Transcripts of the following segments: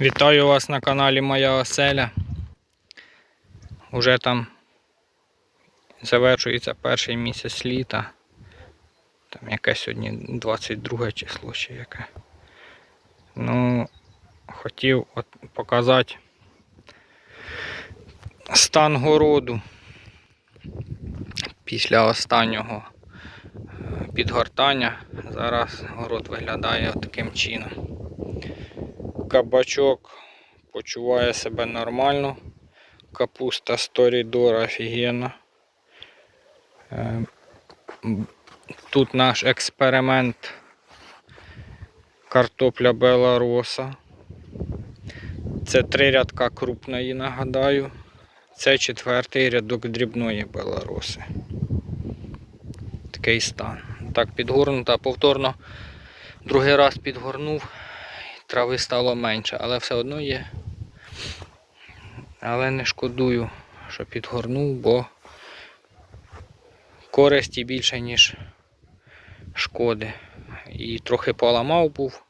Вітаю вас на каналі Моя Оселя. Уже там завершується перший місяць літа. Там яке сьогодні 22 число чи яке. Ну, хотів от показати стан городу після останнього е, підгортання. Зараз город виглядає таким чином. Кабачок почуває себе нормально. Капуста Сторідор офігенна. Е, Тут наш експеримент картопля Белароса. Це три рядка крупної, нагадаю. Це четвертий рядок дрібної Белароси. Такий стан. Так підгорнута. Повторно другий раз підгорнув трави стало менше, але все одно є. Але не шкодую, що підгорнув, бо користі більше, ніж шкоди. І трохи поламав був,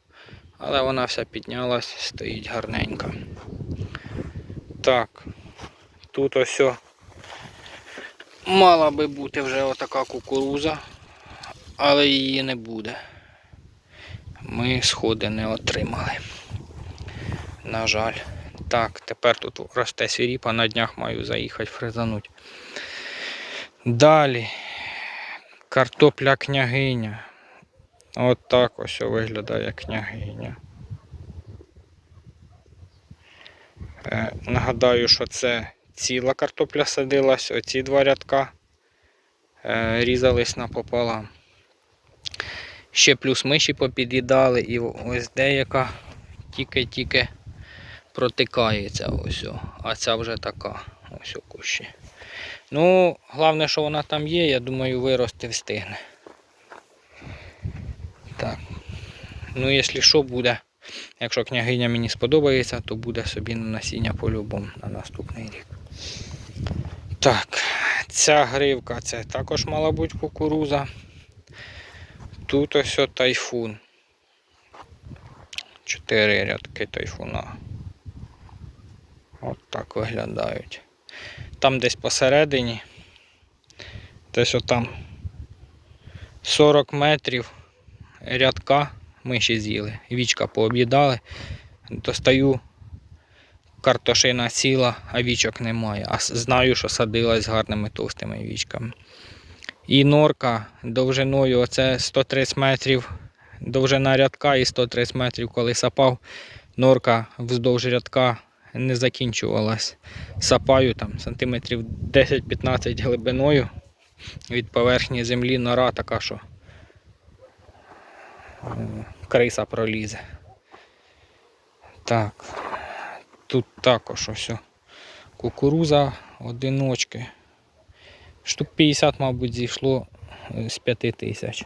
але вона вся піднялась, стоїть гарненько. Так, тут ось мала би бути вже отака кукуруза, але її не буде ми сходи не отримали. На жаль. Так, тепер тут росте свіріпа, на днях маю заїхати фрезануть. Далі. Картопля княгиня. От так ось виглядає княгиня. Е, нагадаю, що це ціла картопля садилась, оці два рядка е, різались напополам. Ще плюс миші попід'їдали і ось деяка тільки-тільки протикається ось. А ця вже така ось у кущі. Ну, головне, що вона там є, я думаю, вирости встигне. Так. Ну, якщо що буде, якщо княгиня мені сподобається, то буде собі на насіння по-любому на наступний рік. Так, ця гривка це також мала бути кукуруза. Тут ось тайфун. Чотири рядки тайфуна. От так виглядають. Там десь посередині. Десь отам 40 метрів рядка миші з'їли. Вічка пооб'їдали. Достаю картошина ціла, а вічок немає. А знаю, що садилась гарними товстими вічками. І норка довжиною оце 130 метрів довжина рядка і 130 метрів, коли сапав, норка вздовж рядка не закінчувалась. Сапаю там сантиметрів 10-15 глибиною від поверхні землі нора така, що криса пролізе. Так, тут також ось кукуруза одиночки. Штук 50, мабуть, зійшло е, з 5 тисяч.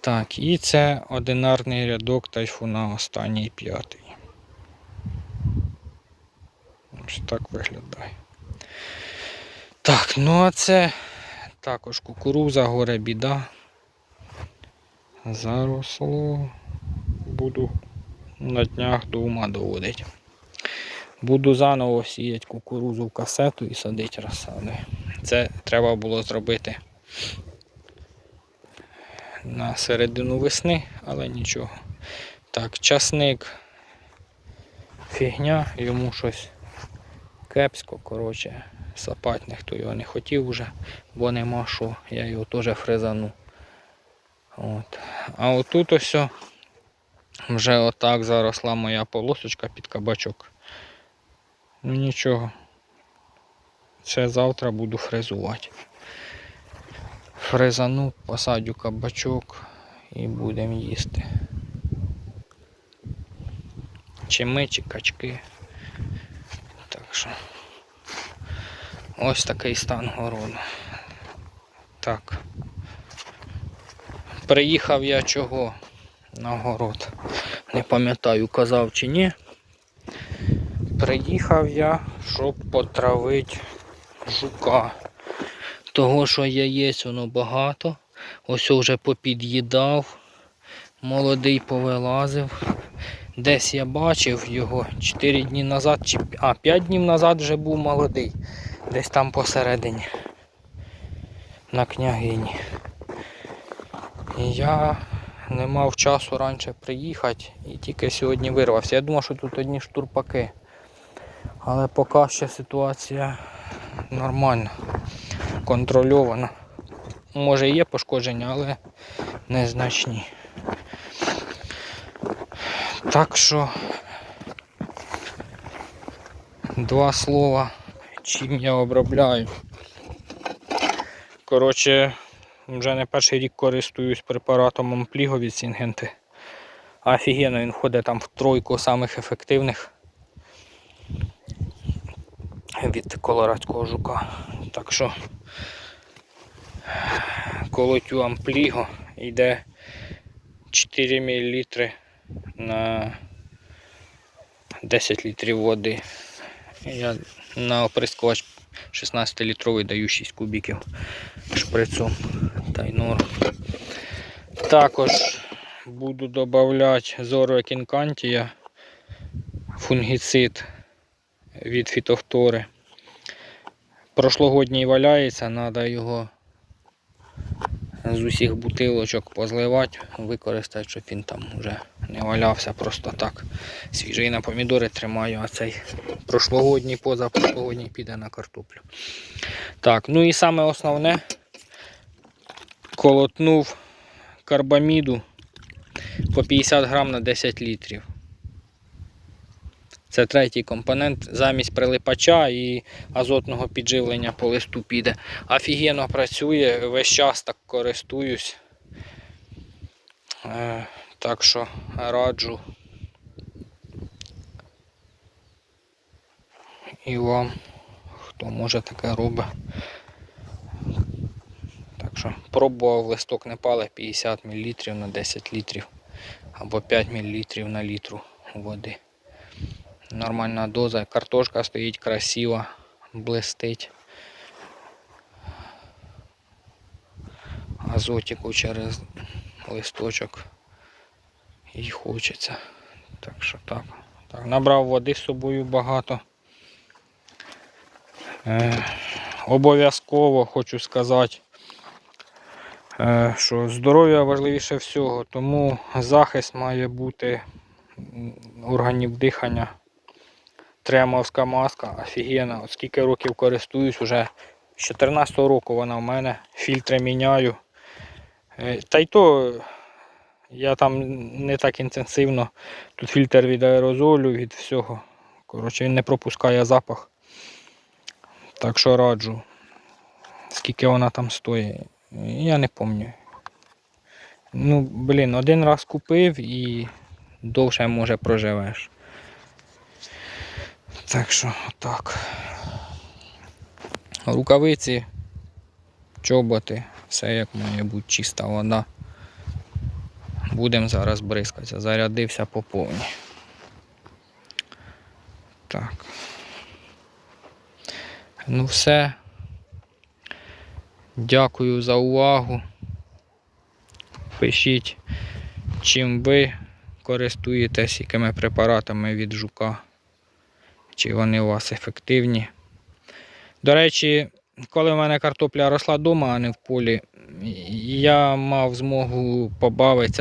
Так, і це одинарний рядок тайфуна, останній п'ятий. Ось так виглядає. Так, ну а це також кукуруза, горе біда. Заросло. Буду на днях до ума доводити. Буду заново сіяти кукурузу в касету і садити розсади. Це треба було зробити на середину весни, але нічого. Так, часник фігня, йому щось кепсько, коротше, сапать ніхто його не хотів вже, бо нема що, я його теж фрезану. От. А отут ось вже отак заросла моя полосочка під кабачок. Ну нічого. Це завтра буду фрезувати. Фрезану, посадю кабачок і будемо їсти. Чи ми, чи качки. Так що. Ось такий стан городу. Так. Приїхав я чого на город. Не пам'ятаю, казав чи ні. Приїхав я, щоб потравити жука. Того, що яєць воно багато. Ось вже попід'їдав. Молодий повилазив. Десь я бачив його 4 дні назад, чи а, 5 днів назад вже був молодий. Десь там посередині. На княгині. Я не мав часу раніше приїхати і тільки сьогодні вирвався. Я думав, що тут одні штурпаки. Але поки ще ситуація нормальна, контрольована. Може є пошкодження, але незначні. Так що два слова, чим я обробляю. Коротше, вже не перший рік користуюсь препаратом Ампліго від Сінгенти. Офігенно, він входить там в тройку самих ефективних від колорадського жука. Так що колотю Ампліго йде 4 мл на 10 літрів води. Я на оприскувач 16-літровий даю 6 кубіків шприцу та й норм. Також буду додавати зороекінкантія, фунгіцид від фітофтори. Прошлогодній валяється, треба його з усіх бутилочок позливати, використати, щоб він там вже не валявся просто так. Свіжий на помідори тримаю, а цей прошлогодній, позапрошлогодній піде на картоплю. Так, ну і саме основне колотнув карбаміду по 50 грам на 10 літрів. Це третій компонент замість прилипача і азотного підживлення по листу піде. Офігенно працює, весь час так користуюсь. Е, так що раджу. І вам, хто може таке робить. Так що пробував листок Непала 50 мл на 10 літрів або 5 мл на літру води. Нормальна доза. Картошка стоїть красиво, блистить. Азотику через листочок і хочеться. Так що так. так. Набрав води з собою багато. Е, обов'язково хочу сказати, е, що здоров'я важливіше всього, тому захист має бути органів дихання. Тремовська маска, офігенна. Скільки років користуюсь, уже з 14 року вона в мене. Фільтри міняю. Е, Та й то я там не так інтенсивно. Тут фільтр від аерозолю, від всього. Коротше, він не пропускає запах. Так що раджу. Скільки вона там стоїть, я не пам'ятаю. Ну, блін, один раз купив і довше може проживеш. Так що так. Рукавиці, чоботи, все як має бути чиста вода. Будемо зараз бризкатися. Зарядився по повній. Так. Ну все. Дякую за увагу. Пишіть, чим ви користуєтесь, якими препаратами від жука чи вони у вас ефективні. До речі, коли в мене картопля росла вдома, а не в полі, я мав змогу побавитися